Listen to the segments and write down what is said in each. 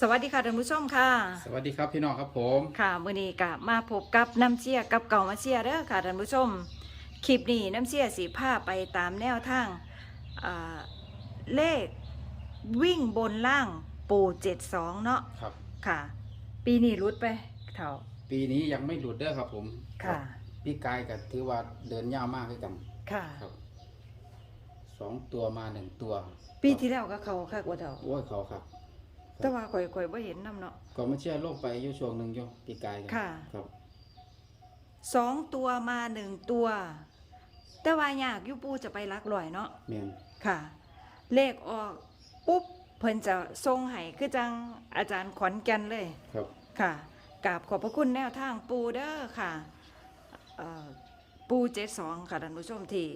สวัสดีค่ะท่านผู้ชมค่ะ สวัสดีครับพี่น้องครับผมค่ะมื้อนี้ก็มาพบกับน้ำเชียกับเก่ามาเชียเด้อค่ะท่านผู้ชมคลิปนี้น้ำเชียสีผ้าไปตามแนวทางอ่าเลขวิ่งบนล่างปูเจ็ดสองเนาะครับ ค่ะ ปีนี้รุดไปเท่าปีนี้ยังไม่หลุดเด้อครับผมค่ะพี่กายกับถือว่าเดินยาวมากด้วยกันค่ะ ครับสองตัวมาหนึ่งตัวปีที่แล้วก็เขาค่ะกว่าเท่าโอ้ยเขาครับ แต่ว่าข่อยข่อยบ่เห็นน้ำเนาะ ก็มาเชื่อโลกไปอยู่ช่วงหนึ่งโยพี่กายกันค่ะ ครับสองตัวมาหนึ่งตัว แต่ว่ายากอยุปูจะไปรักลอยเนาะเมียนค่ะ เลขออกปุ๊บเพิ่นจะทรงให้คือจังอาจารย์ขอนแก่นเลย ครับค่ะกราบขอบพระคุณแนวทางปูเด้อค่ะเอ่อปูเจ็ดสองค่ะท่านผู้ชมที่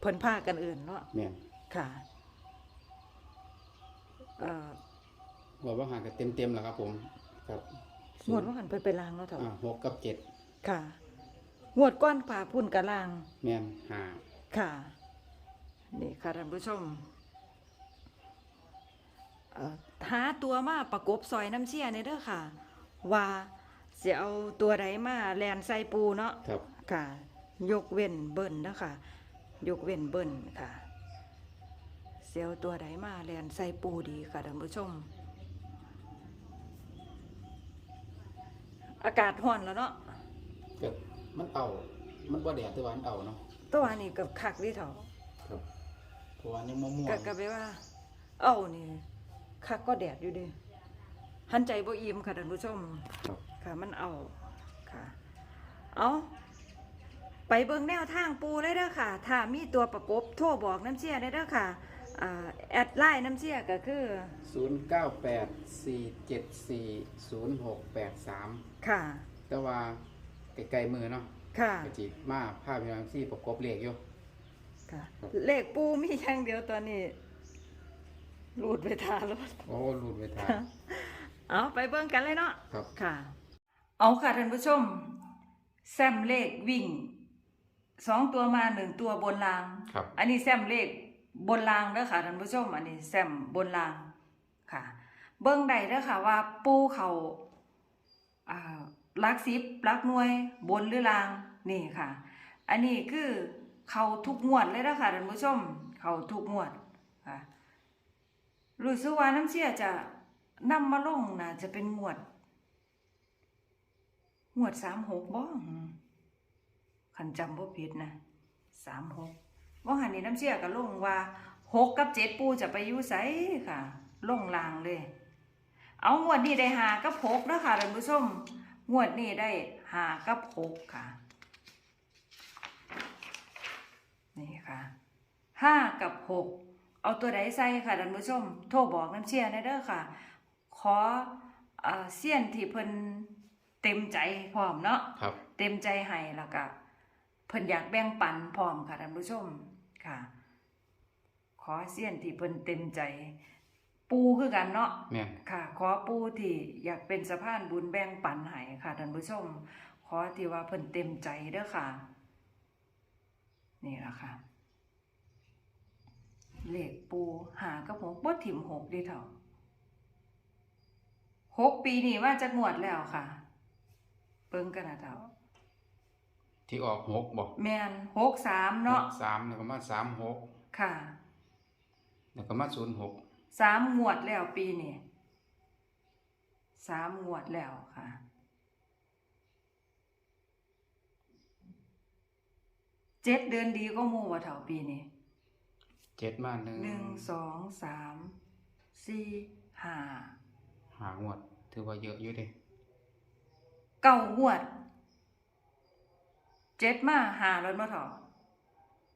เพิ่นพากันอื่นเนาะเมียนค่ะ เอ่อบอกว่าห่างกันเต็มเต็มๆแล้วครับผม ครับงวดว่าหันเพิ่นไปลางเนาะเถอะอ่าหกกับเจ็ดค่ะงวดก้อนผ่าพุ่นกะลางเมียนหาค่ะนี่ค่ะท่านผู้ชมเอ่อหาตัวมาประกบซอยน้ำเชี่ยในเด้อค่ะ ว่าจะเอาตัวใดมาแลนใส่ปูเนาะครับ ค่ะ ยกเว้นเบิ้ลเนาะค่ะ ยกเว้นเบิ้ลค่ะ เซลตัวใดมาแลนใส่ปูดีค่ะท่านผู้ชม อากาศร้อนแล้วเนาะเกิดมันเอา มันบ่แดดแต่ว่ามันเอาเนาะตัวนี้กับคักดิเถาครับเพราะว่ายังมะม่วก็งก็แปลว่า เอ้านี่คักก็แดดอยู่เดิหันใจบ่อิ่มค่ะท่านผู้ชม ครับ ค่ะมันเอาค่ะ เอาไปเบิ่งแนวทางปูเลยเด้อค่ะ ถ้ามีตัวประกบโทรบอกน้ำเชี่ยได้เด้อค่ะ อ่าแอดไลน์น้ำเชี่ยก็คือศูนย์เก้าแปดสี่เจ็ดสี่ศูนย์หกแปดสามค่ะแต่ว่าไกลๆมือเนาะค่ะกะจิมาภาพพี่น้องที่ประกบเลขอยู่ค่ะ เลขปูมีอย่างเดียวตอนนี้รูดไปทารถโอ้รูดไปทางเอาไปเบิ่งกันเลยเนาะครับค่ะ เอาค่ะท่านผู้ชม แซมเลขวิ่งสองตัวมาหนึ่งตัวบนรางครับอันนี้แซมเลข บนรางเด้อค่ะท่านผู้ชมอันนี้แซมบนรางค่ะ เบิ้งได้เด้อค่ะว่าปูเขาลักสิบลักนวย บนหรือรางนี่ค่ะ อันนี้คือเขาทุกงวดเลยเด้อค่ะท่านผู้ชมเขาทุกงวดค่ะรู้สึกว่าน้ำเชี่ยจะนำมาลงนะจะเป็นงวด งวดสามหกบ้องขันจำบ่ผิดนะสามหก ว่าหันนี้น้ำเชี่ยก็ลงว่าหกกับเจ็ดปูจะไปอยู่ไสค่ะ ลงลางเลย เอางวดนี้ได้หากับหกนะคะท่านผู้ชมงวดนี้ได้หากับหกค่ะ นี่ค่ะห้ากับหกเอาตัวใดใส่ค่ะท่านผู้ชม โทรบอกน้ำเชี่ยได้เด้อค่ะ ขอเอ่อเสี้ยนที่เพิ่นเต็มใจพร้อมเนาะครับเต็มใจให้แล้วก็เพิ่นอยากแบ่งปันพร้อมค่ะท่านผู้ชม ค่ะ ขอเสี้ยนที่เพิ่นเต็มใจ ปูคือกันเนาะแม่นค่ะ ขอปูที่อยากเป็นสะพานบุญแบ่งปันให้ค่ะท่านผู้ชม ขอที่ว่าเพิ่นเต็มใจเด้อค่ะ นี่ล่ะค่ะเลขปูหากับหกบ่ถิ่มหกเดีเท่าหกปีนี่ว่าจะงวดแล้วค่ะ เบิ่งกันนะเท่า ที่ออกหกบอกแมนหกสามเนาะสามแล้วก็มาสามหกค่ะแล้วก็มาศูนย์หกสามงวดแล้วปีนี้สามงวดแล้วค่ะเจ็ดเดือนดีก็มูว่าเท่าปีนี้เจ็ดมาหนึ่งหนึ่งสองสามสี่ห้าหางวด ถือว่าเยอะอยู่เด้เก้างวด เจ็ดมาหาแล้วมาเถา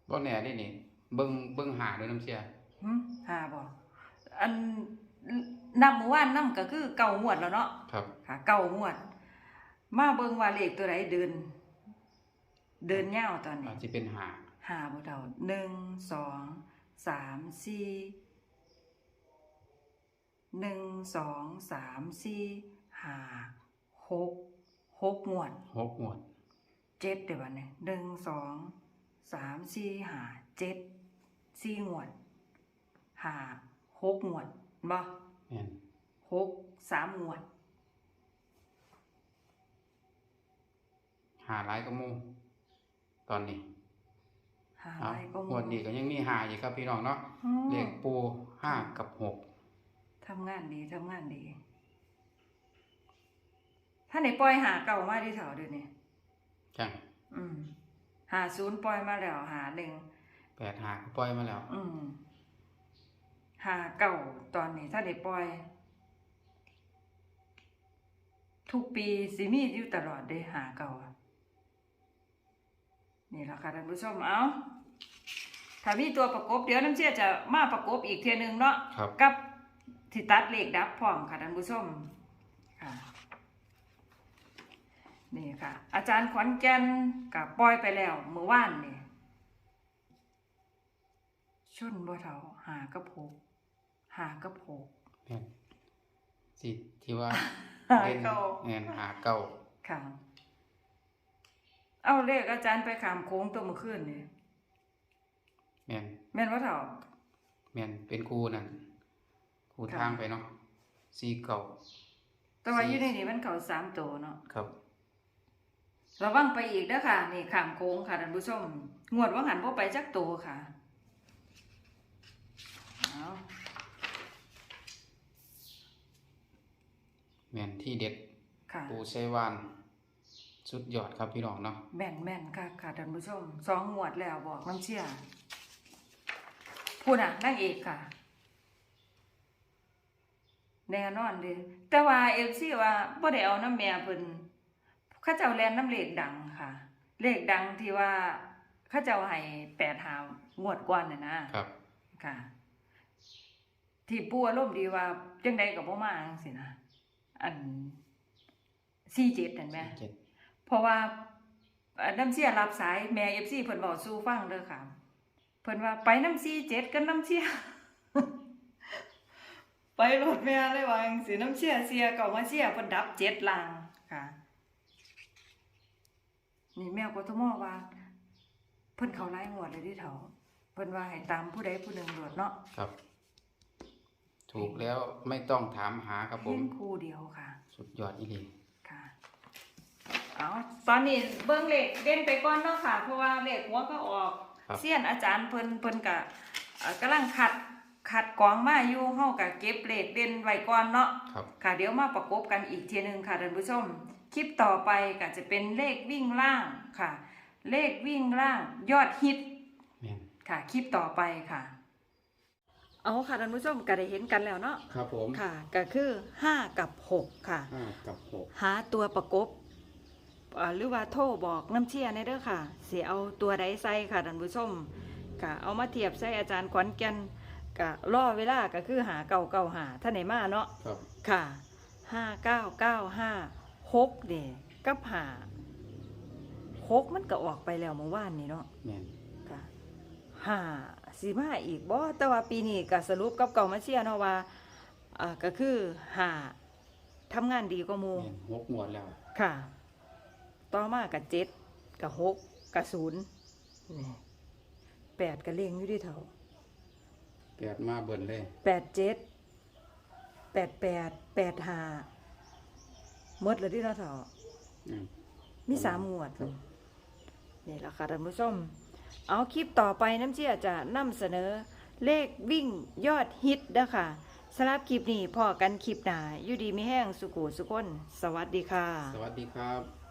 บ่แน่ได้นี่เบิ่งเบิ่งหาด้วยน้ำเสียหึหาบ่อันนับเมื่อวานนํก็คือเก้างวดแล้วเนาะครับ ค่ะเก้างวด มาเบิ่งว่าเลขตัวใดเดิน เดินยาวตอนอานี้จจะเป็นหาหาบ่เท่าหนึ่งสองสามสี่หนึ่งสองสามสี่ห้าหกหกงวด หกงวด เจ็ดเดี๋ยววันนี้หนึ่งสองสามสี่ห้าเจ็ดสี่งวดห้าหกงวดบ่แม่นหหกสามงวดหาหลายก็มูตอนนี้หาเอาอะไรก็งวดนี้ก็ยังมีหาอีกครับพี่น้องเนาะอืมเลขปูห้ากับหกทำงานดีทำงานดี ถ้าไหนปล่อยหาเก่ามาที่แถวเดี๋ยวนี้ จังอืมหาศูนย์ปล่อยมาแล้วหาหนึ่งแปดหาก็ปล่อยมาแล้ว อืมหาเก่าตอนนี้ถ้าได้ปล่อย ทุกปีสิมีอยู่ตลอดได้หาเก่าอะนี่แหละค่ะท่านผู้ชมเอาถ้ามีตัวประกบเดี๋ยวน้ำเชื่อจะมาประกบอีกเทียหนึงเนาะครับ กับที่ตัดเลขดับพร้อมค่ะท่านผู้ชมค่ะ นี่ค่ะ อาจารย์ขวัญแก่นกับปล่อยไปแล้วเมื่อวานนี่ชนบ่เท่าหากระโผกหากระโผกแม่นสิที่ว่าหาเล่นเก่าแม่นหาเก้าค่ะ เอาเลขอาจารย์ไปขามโค้งตัวเมื่อคืนนี่แม่นแม่นว่าเท่าแม่นเป็นครูนั่นครูค่ะทางไปเนาะสีเก่าแต่ว่าอยู่ในนี้มันเขาสามตัวเนาะครับ ระวังไปอีกเด้อค่ะ นี่ขามโค้งค่ะท่านผู้ชม งวดว่าหันพ่ไปจักตัวค่ะเอาแม่นที่เด็ดค่ะปูไซวานสุดยอดครับพี่น้องเนาะแม่นแม่นค่ะค่ะท่านผู้ชมสองงวดแล้วบอกน้ำเชี่ยพูดอะนางเอกค่ะ แน่นอนเลยแต่ว่าเอฟซีว่าบ่ได้เอาน้ำแม่เพิ่นเขาเจ้าแลนน้ำเลขดังค่ะ เลขดังที่ว่าเขาเจ้าให้แปดหางวดก่อนน่ะนะครับ ค่ะ ที่ปู่อารมณ์ดีว่าจังใดก็บ่มาจังซี่นะอัน47นั่นแหมเจ็ดเพราะว่าเอ่อน้ำเสียรับสายแม่เอฟซีเพิ่นบอกสู้ฟังเด้อค่ะ เพิ่นว่าไปน้ำซีเจ็ดกันน้ำเสีย ไปรถแม่เลยว่าจังสิน้ำเสียเสียเก่ามาเสียเพิ่นดับเจ็ดลางค่ะ นี่แมวกทมว่า เพิ่นเขาไล่งวดเลยที่เถาเพิ่นว่าให้ตามผู้ใดผู้หนึ่งโดดเนาะครับ ถูกแล้วไม่ต้องถามหาครับผเพียมงคู่เดียวค่ะ สุดยอดอีหลีค่ะ เอาตอนนี้เบิ่งเลขเด่นไปก่อนเนาะค่ะ เพราะว่าเลขหัวก็ออก ครับ เสี้ยนอาจารย์เพิ่นเพิ่นกะกำลังคัดคัดกรองมาอยู่เฮากะเก็บเลขเด่นไว้ก่อนเนาะ ครับ ค่ะเดี๋ยวมาประกบกันอีกทีหนึงค่ะท่านผู้ชม คลิปต่อไปก็จะเป็นเลขวิ่งล่างค่ะ เลขวิ่งล่างยอดฮิตแม่นค่ะ คลิปต่อไปค่ะ เอาค่ะท่านผู้ชมก็ได้เห็นกันแล้วเนาะครับผมค่ะ ก็คือ 5 กับ 6 ค่ะ ห้ากับหกหาตัวประกบอ่าหรือว่าโทรบอกน้ำเชี่ยในเด้อค่ะเสียเอาตัวใดใส่ค่ะท่านผู้ชมก็เอามาเทียบใส่อาจารย์ขวัญแก่นก็รอเวลาก็คือหาเก่าเก่าหาท่านไหนมาเนาะ ครับ ค่ะห้าเก้าเก้าห้า หกเด็กับหาหกมันก็ออกไปแล้วเมื่อวานนี้เนาะแม่นค่ะห้าสีมาอีกบ่แต่ว่าปีนี้ก็สรุปกับเก่ามาเชียเนาะว่าอ่าก็คือหาทำงานดีกว่าหมู แม่นหกหมวดแล้ว ค่ะ ต่อมากับเจ็ดกับหกกับศูนย์นี่แปดกับเลงอยู่ที่เท่าแปดมาเบิ่นเลย แปดเจ็ดแปดแปดแปดห้า หมดเลยที่เราเท่าอืม มีสามหมวดนี่แหละค่ะท่านผู้ชมเอาคลิปต่อไปน้ำเชี่ยจะนำเสนอ เลขวิ่งยอดฮิตเด้อค่ะสำหรับคลิปนี้พอกันคลิปหน้าอยู่ดีไม่แห้งสุขุสุคนสวัสดีค่ะ สวัสดีครับ